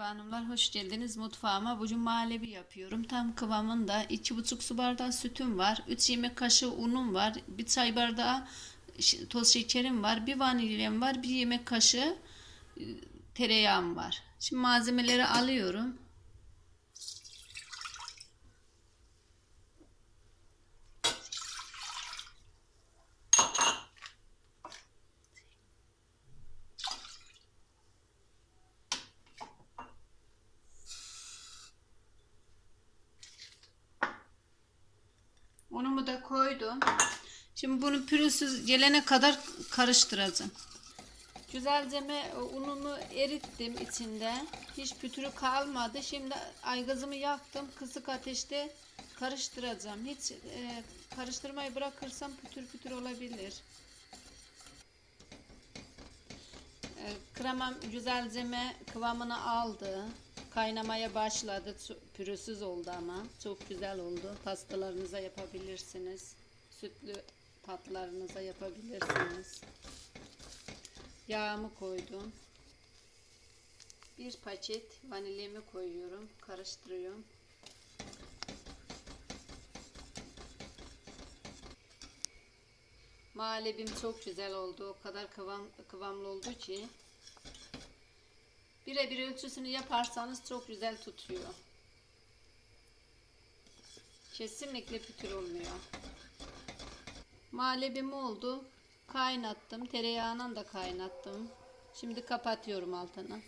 Merhaba hanımlar, hoş geldiniz mutfağıma. Bugün muhallebi yapıyorum. Tam kıvamında 2,5 su bardağı sütüm var. 3 yemek kaşığı unum var. Bir çay bardağı toz şekerim var. Bir vanilyam var. Bir yemek kaşığı e, tereyağım var. Şimdi malzemeleri alıyorum. Unumu da koydum. Şimdi bunu pürüzsüz gelene kadar karıştıracağım. Güzelce unumu erittim içinde. Hiç pütürü kalmadı. Şimdi aygazımı yaktım. Kısık ateşte karıştıracağım. Hiç e, karıştırmayı bırakırsam pütür pütür olabilir. E, kremam güzelce me- kıvamını aldı. Kaynamaya başladı. Pürüzsüz oldu ama. Çok güzel oldu. Pastalarınıza yapabilirsiniz. Sütlü tatlarınıza yapabilirsiniz. Yağımı koydum. Bir paket vanilyamı koyuyorum. Karıştırıyorum. Muhallebim çok güzel oldu. O kadar kıvam, kıvamlı oldu ki. Birebir ölçüsünü yaparsanız çok güzel tutuyor. Kesinlikle pütür olmuyor. Muhallebim oldu. Kaynattım. Tereyağından da kaynattım. Şimdi kapatıyorum altını.